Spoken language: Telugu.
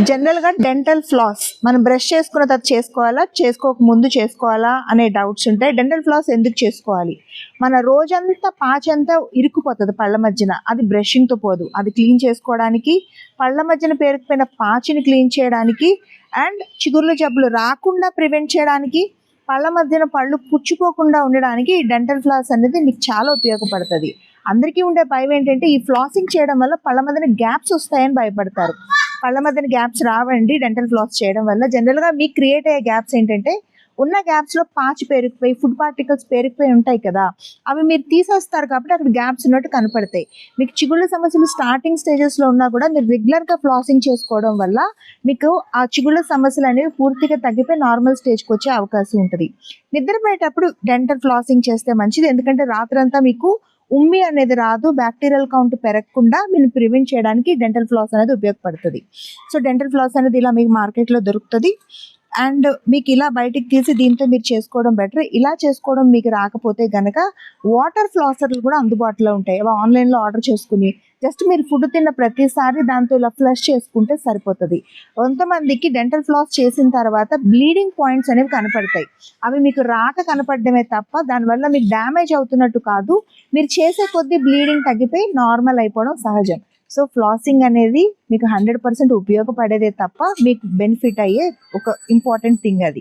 జనరల్గా డెంటల్ ఫ్లాస్ మనం బ్రష్ చేసుకున్న తర్వాత చేసుకోవాలా? చేసుకోక ముందు చేసుకోవాలా? అనే డౌట్స్ ఉంటాయి. డెంటల్ ఫ్లాస్ ఎందుకు చేసుకోవాలి? మన రోజంతా పాచంతా ఇరుక్కుపోతుంది పళ్ళ మధ్యన. అది బ్రషింగ్తో పోదు. అది క్లీన్ చేసుకోవడానికి పళ్ళ మధ్యన పేరుకుపోయిన పాచిని క్లీన్ చేయడానికి అండ్ చిగుర్ల జబ్బులు రాకుండా ప్రివెంట్ చేయడానికి పళ్ళ మధ్యన పళ్ళు పుచ్చిపోకుండా ఉండడానికి ఈ డెంటల్ ఫ్లాస్ అనేది మీకు చాలా ఉపయోగపడుతుంది. అందరికీ ఉండే భయం ఏంటంటే ఈ ఫ్లాసింగ్ చేయడం వల్ల పళ్ళ మధ్యన గ్యాప్స్ వస్తాయని భయపడతారు. పళ్ళ మధ్యన గ్యాప్స్ రావండి డెంటల్ ఫ్లాస్ చేయడం వల్ల. జనరల్గా మీకు క్రియేట్ అయ్యే గ్యాప్స్ ఏంటంటే ఉన్న గ్యాప్స్లో పాచి పేరుకుపోయి ఫుడ్ పార్టికల్స్ పేరుకుపోయి ఉంటాయి కదా. అవి మీరు తీసేస్తారు కాబట్టి అక్కడ గ్యాప్స్ ఉన్నట్టు కనపడతాయి. మీకు చిగుళ్ళ సమస్యలు స్టార్టింగ్ స్టేజెస్లో ఉన్నా కూడా మీరు రెగ్యులర్గా ఫ్లాసింగ్ చేసుకోవడం వల్ల మీకు ఆ చిగుళ్ళ సమస్యలు అనేవి పూర్తిగా తగ్గిపోయి నార్మల్ స్టేజ్కి వచ్చే అవకాశం ఉంటుంది. నిద్రపోయేటప్పుడు డెంటల్ ఫ్లాసింగ్ చేస్తే మంచిది. ఎందుకంటే రాత్రంతా మీకు ఉమ్మి అనేది రాదు బ్యాక్టీరియల్ కౌంట్ పెరగకుండా మీరు ప్రివెంట్ చేయడానికి డెంటల్ ఫ్లాస్ అనేది ఉపయోగపడుతుంది. సో డెంటల్ ఫ్లాస్ అనేది ఇలా మీకు మార్కెట్లో దొరుకుతుంది. అండ్ మీకు ఇలా బయటికి తీసి దీంతో మీరు చేసుకోవడం బెటర్. ఇలా చేసుకోవడం మీకు రాకపోతే గనక వాటర్ ఫ్లాసర్లు కూడా అందుబాటులో ఉంటాయి. అవి ఆన్లైన్లో ఆర్డర్ చేసుకుని జస్ట్ మీరు ఫుడ్ తిన్న ప్రతిసారి దాంతో ఇలా ఫ్లష్ చేసుకుంటే సరిపోతుంది. కొంతమందికి డెంటల్ ఫ్లాస్ చేసిన తర్వాత బ్లీడింగ్ పాయింట్స్ అనేవి కనపడతాయి. అవి మీకు రాక కనపడడమే తప్ప దానివల్ల మీకు డ్యామేజ్ అవుతున్నట్టు కాదు. మీరు చేసే కొద్దీ బ్లీడింగ్ తగ్గిపోయి నార్మల్ అయిపోవడం సహజం. సో ఫ్లాసింగ్ అనేది మీకు హండ్రెడ్ పర్సెంట్ ఉపయోగపడేదే తప్ప మీకు బెనిఫిట్ అయ్యే ఒక ఇంపార్టెంట్ థింగ్ అది.